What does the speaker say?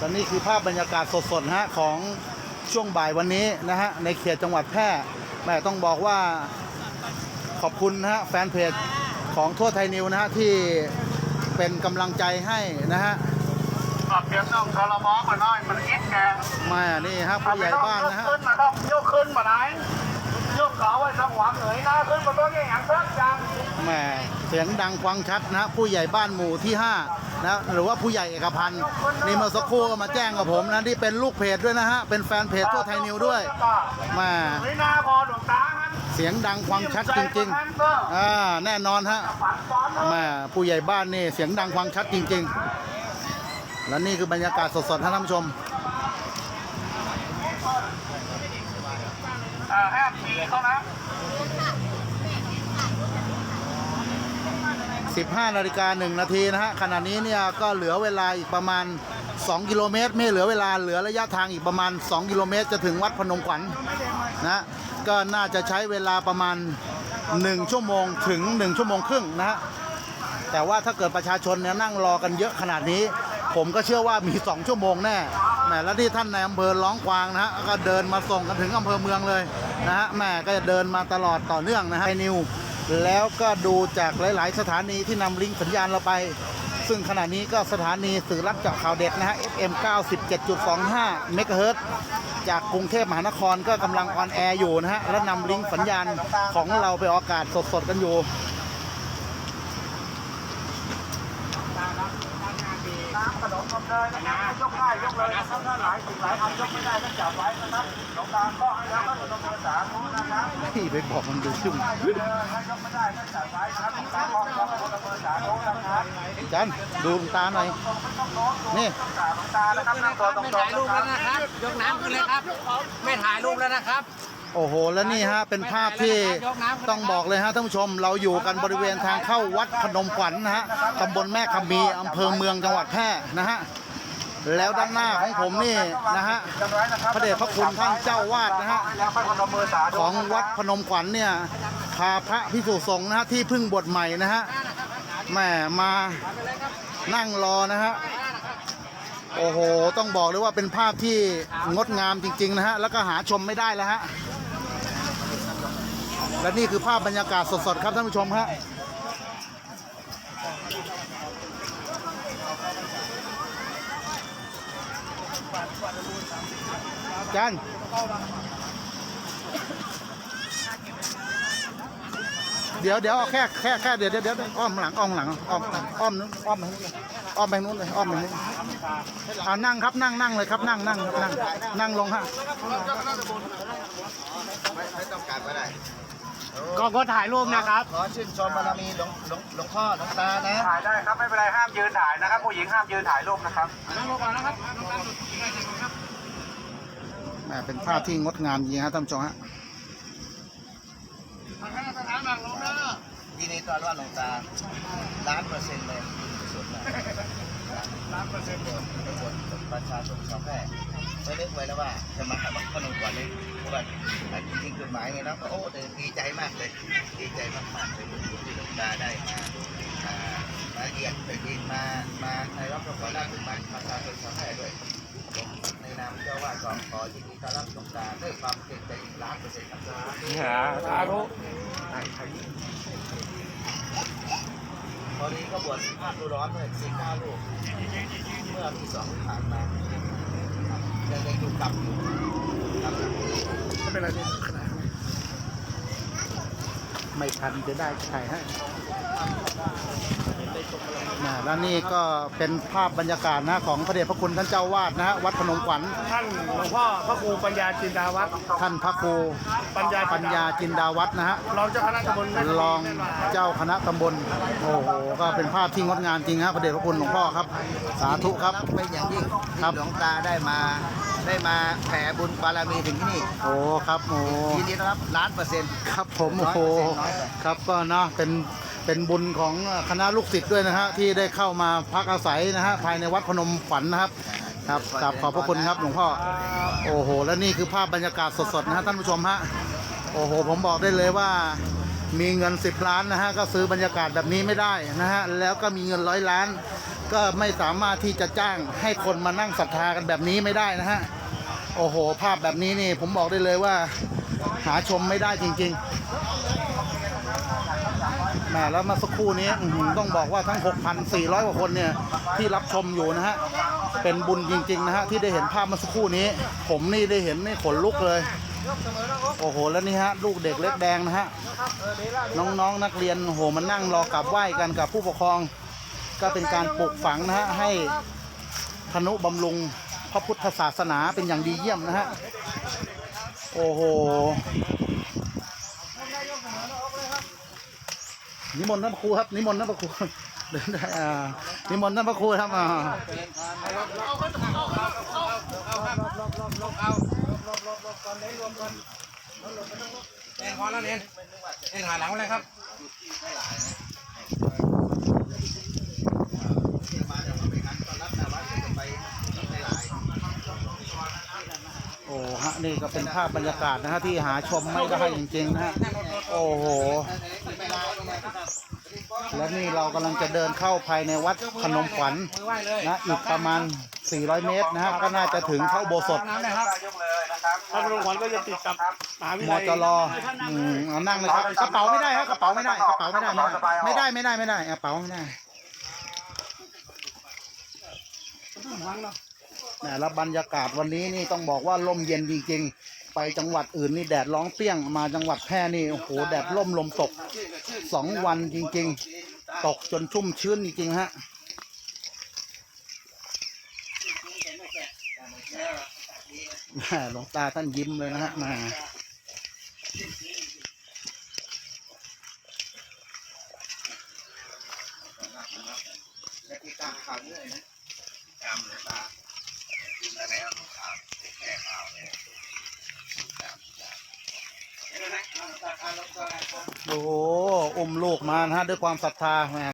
ตอนนี้คือภาพบรรยากาศสดๆฮะของช่วงบ่ายวันนี้นะฮะในเขตจังหวัดแพร่แม่ต้องบอกว่าขอบคุณนะฮะแฟนเพจของทั่วไทยนิวนะฮะที่เป็นกำลังใจให้นะฮะปรับเปลี่ยนต้องทรมอมาหน่อยมันอิดแกแม่นี่ฮะผู้ใหญ่บ้านนะฮะขึ้นมาต้องยกขึ้นมาไหนยกเขาไว้สังหวังเหนื่อยหน้าขึ้นมาตัวนี้อย่างสักจังแหม่เสียงดังฟังชัดนะฮะผู้ใหญ่บ้านหมู่ที่5 นะหรือว่าผู้ใหญ่เอกพันธ์นี่เมื่อสักครู่ก็มาแจ้งกับผมนะที่เป็นลูกเพจด้วยนะฮะ เป็นแฟนเพจทั่วไทยนิวด้วยม่น่าพอดวงตาฮันเสียงดังฟังชัดจริงๆอ่าแน่นอนฮะม่ผู้ใหญ่บ้านนี่เสียงดังฟังชัดจริง ๆ และนี่คือบรรยากาศสดๆท่านผู้ชมอ่อแอบทีเขานะ 15นาฬิกา1นาทีนะฮะขณะนี้เนี่ยก็เหลือเวลาอีกประมาณ 2 กิโลเมตร ไม่เหลือเวลาเหลือระยะทางอีกประมาณ 2 กิโลเมตร จะถึงวัดพนมขวัญนะก็น่าจะใช้เวลาประมาณ 1 ชั่วโมงถึง 1 ชั่วโมงครึ่งนะฮะแต่ว่าถ้าเกิดประชาชนเนี่ยนั่งรอกันเยอะขนาดนี้ ผมก็เชื่อว่ามี 2 ชั่วโมงแน่แหมแล้วที่ท่านในอำเภอร้องกวางนะฮะก็เดินมาส่งกันถึงอำเภอเมืองเลยนะฮะแหม่ก็จะเดินมาตลอดต่อเนื่องนะฮะไทยนิว แล้วก็ดูจากหลาย ๆ สถานีที่นำลิงก์สัญญาณเราไป ซึ่งขณะนี้ก็สถานีสื่อรับเจาะข่าวเด็ดนะฮะ FM 97.25เมกะเฮิรตซ์จากกรุงเทพมหานครก็กำลังออนแอร์อยู่นะฮะ และนำลิงก์สัญญาณของเราไปออกอากาศสด ๆ กันอยู่ น้ำขนมนม เนยนะครับยกได้ยกเลยนะครับถ้าหลายสิ่งหลายอันยกไม่ได้ก็จับไว้นะครับหลวงตาก็ให้แล้วก็ขนมเนยสาธุนะครับที่ไปบอกมันดูชุ่มเออถ้ยกไม่ได้ก็จับไว้ครับหลวงตาบอกแล้วก็ขนมเนยสาธุนะครับจันดูหลวงตาหน่อยนี่ตาบหลวงตานะครับนั่งตัวตรงไม่ๆถ่ายรูปแล้วนะครับยกน้ำขึ้นเลยครับ ไม่ถ่ายรูปแล้วนะครับ โอ้โห แล้วนี่ฮะเป็นภาพที่ต้องบอกเลยฮะท่านผู้ชม เราอยู่กันบริเวณทางเข้าวัดพนมขวัญนะฮะตำบลแม่คำมีอำเภอเมืองจังหวัดแพร่นะฮะแล้วด้านหน้าของผมนี่นะฮะพระเดชพระคุณท่านเจ้าวาดนะฮะแล้วค่อยพนมมือสาธุของวัดพนมขวัญเนี่ยพาพระพิสุสงฆ์นะฮะที่เพึ่งบวชใหม่นะฮะแหม่มานั่งรอนะฮะโอ้โห ต้องบอกเลยว่าเป็นภาพที่งดงามจริง ๆ นะฮะ แล้วก็หาชมไม่ได้แล้วฮะ และนี่คือภาพบรรยากาศสดๆครับท่านผู้ชมฮะจันเดี๋ยวเดี๋ยวเอาแค่แค่แค่เดี๋ยวเดี๋ยวเดี๋ยวอ้อมหลังอ้อมหลังอ้อมอ้อมนู้นอ้อมไปนู้นเลยอ้อมไปนู้นเลยอ้อมไปนู้นอ่านั่งครับนั่งนั่งเลยครับนั่งนั่งนั่งนั่งลงฮะไม่ต้องการก็ได้ ก็ก็ถ่ายรูปนะครับ ขอชื่นชมบารมีหลวงหลวงหลวงพ่อหลวงตานะถ่ายได้ครับไม่เป็นไรห้ามยืนถ่ายนะครับ ผู้หญิงห้ามยืนถ่ายรูปนะครับแหมเป็นภาพที่งดงามจริงฮะท่านผู้ชมฮะยินดีต้อนรับหลวงตาล้านเปอร์เซ็นต์เลยสุดเลย ล้านเปอร์เซ็นต์บนบนประชาชนชาวแพร่ไม่นึกไว้แล้วว่าจะมาขับขนมกว่านี้เพราะว่าจริงๆกฎหมายไงนะก็โอ้ดีใจมากเลยดีใจมากๆเลยที่หลวงตาได้มามาเยียนไปดินมามาในรับพระพรถึงมาประชาชนชาวแพร่ด้วยในนามเจ้าวาดก็ขอยินดีต้อนรับหลงตาด้วยความเต็มใจล้านเปอร์เซ็นต์ครับสาธุ ตอนนี้ก็บวชภาพดูร้อนเมื่อสี่เก้าลูกเมื่อที่สองผ่านมายังยังอยู่กับอยู่กับไม่เป็นไร ไม่ทันจะได้ใช่ให้นะแล้วนี่ก็เป็นภาพบรรยากาศนะของพระเดชพระคุณท่านเจ้าวาดนะฮะวัดพนมขวัญท่านหลวงพ่อพระครูปัญญาจินดาวัฒน์ท่านพระครูปัญญาปัญญาจินดาวัฒน์นะฮะรองเจ้าคณะตำบลแม่รองเจ้าคณะตำบลโอ้โหก็เป็นภาพที่งดงามจริงครับพระเดชพระคุณหลวงพ่อครับ สาธุครับเป็นอย่างยิ่งครัที่บหลวงตาได้มา ได้มาแผ่บุญบารมีถึงที่นี่โอ้ครับโอ้ยินดีนะครับล้านเปอร์เซ็นต์ ครับผมโอ้โหน้อยไปครับก็เนาะเป็นเป็นบุญของคณะลูกศิษย์ด้วยนะฮะที่ได้เข้ามาพักอาศัยนะฮะภายในวัดพนมขวัญนะครับครับกราบขอบพระคุณครับหลวงพ่อโอ้โห และนี่คือภาพบรรยากาศสดๆนะฮะท่านผู้ชมฮะโอ้โห ผมบอกได้เลยว่า มีเงิน 10 ล้านนะฮะก็ซื้อบรรยากาศแบบนี้ไม่ได้นะฮะแล้วก็มีเงินร้อยล้าน ก็ไม่สามารถที่จะจ้างให้คนมานั่งศรัทธากันแบบนี้ไม่ได้นะฮะ โอ้โห ภาพแบบนี้นี่ผมบอกได้เลยว่า หาชมไม่ได้จริงๆแหมแล้วมาสักครู่นี้ต้องบอกว่าทั้ง 6,400 กว่าคนเนี่ย ที่รับชมอยู่นะฮะ เป็นบุญจริง ๆ นะฮะ ที่ได้เห็นภาพมาสักครู่นี้ ผมนี่ได้เห็นนี่ขนลุกเลย โอ้โห แล้วนี่ฮะ ลูกเด็กเล็กแดงนะฮะ น้องๆ นักเรียนโอ้โหมันนั่งรอกราบไหว้กันกับผู้ปกครอง ก็เป็นการปลูกฝังนะฮะให้ธนุบำรุง ระพุทธศาสนาเป็นอย่างดีเยี่ยมนะฮะ โอ้โหนิมนต์ท่านพระครูครับนิมนต์ท่านพระครูเดินได้อ่านิมนต์ท่านพระครูครับอ่าเอ็นพอแล้วเอ็นเอ็นหาหลังเลยครับ โอ้ฮะนี่ก็เป็นภาพบรรยากาศนะฮะที่หาชมไม่ได้จริงๆนะฮะโอ้โห และนี่เรากำลังจะเดินเข้าภายในวัดพนมขวัญนะอีกประมาณ 400 เมตรนะฮะก็น่าจะถึงเข้าโบสถ์น้ำเลยครับยกเลยนะครับพระบรมขวัญก็จะติดกับมหาวิทยามลัยจรอืมเอานั่งเลยครับกระเป๋าไม่ได้ครับกระเป๋าไม่ได้กระเป๋าไม่ได้ไม่ได้ไม่ได้ไม่ได้ไม่ได้กระเป๋าไม่ได้แห มแล้วบรรยากาศวันนี้นี่ต้องบอกว่าลมเย็นจริงๆ ไปจังหวัดอื่นนี่แดดร้องเปรี้ยงมาจังหวัดแพร่นี่โอ้โหแดดล่มลมตกสองวันจริงๆ ตกจนชุ่มชื้นจริงๆฮะหลวงตาท่านยิ้มเลยนะฮะแหมา โอ้โหอมลูกมานะฮะด้วยความศรัทธาแหม